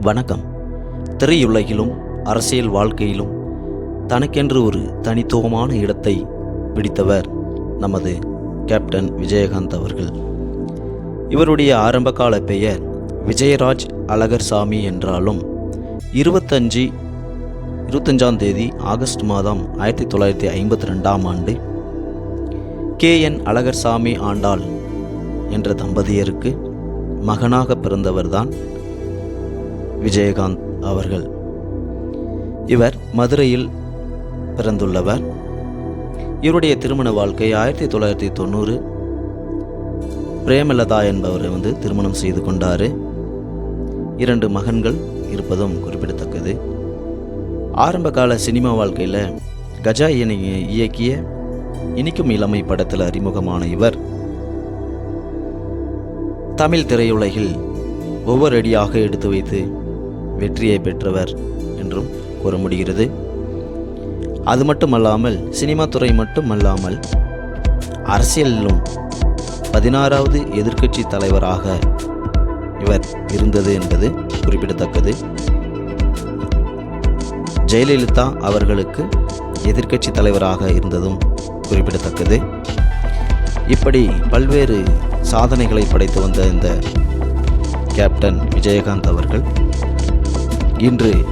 வணக்கம். திரையுலகிலும் அரசியல் வாழ்க்கையிலும் தனக்கென்று ஒரு தனித்துவமான இடத்தை பிடித்தவர் நமது கேப்டன் விஜயகாந்த் அவர்கள். இவருடைய ஆரம்பகால பெயர் விஜயராஜ் அழகர்சாமி என்றாலும் இருபத்தஞ்சு இருபத்தஞ்சாம் தேதி ஆகஸ்ட் மாதம் ஆயிரத்தி தொள்ளாயிரத்தி ஐம்பத்தி ரெண்டாம் ஆண்டு கே. என். அழகர்சாமி ஆண்டாள் என்ற தம்பதியருக்கு மகனாக பிறந்தவர்தான் விஜயகாந்த் அவர்கள். இவர் மதுரையில் பிறந்துள்ளவர். இவருடைய திருமண வாழ்க்கை ஆயிரத்தி தொள்ளாயிரத்தி தொண்ணூறு. பிரேமலதா என்பவரை வந்து திருமணம் செய்து கொண்டார். இரண்டு மகன்கள் இருப்பதும் குறிப்பிடத்தக்கது. ஆரம்பகால சினிமா வாழ்க்கையில் கஜா இணை இயக்கிய இனிக்கும் இளமை படத்தில் அறிமுகமான இவர். தமிழ் திரையுலகில் ஒவ்வொரு அடியாக எடுத்து வைத்து வெற்றியை பெற்றவர் என்றும் கூற முடிகிறது அது மட்டுமல்லாமல் சினிமா துறை மட்டுமல்லாமல் அரசியலிலும் பதினாறாவது எதிர்க்கட்சி தலைவராக இவர் இருந்தது என்பது குறிப்பிடத்தக்கது. ஜெயலலிதா அவர்களுக்கு எதிர்க்கட்சி தலைவராக இருந்ததும் குறிப்பிடத்தக்கது. இப்படி பல்வேறு சாதனைகளை படைத்து வந்த இந்த கேப்டன் விஜயகாந்த் அவர்கள் இன்று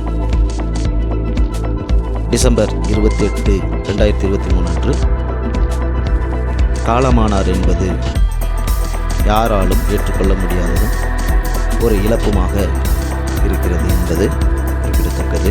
டிசம்பர் இருபத்தி எட்டு ரெண்டாயிரத்தி இருபத்தி மூணு அன்று. காலமானார் என்பது யாராலும் ஏற்றுக்கொள்ள முடியாததும் ஒரு இழப்புமாக இருக்கிறது என்பது குறிப்பிடத்தக்கது.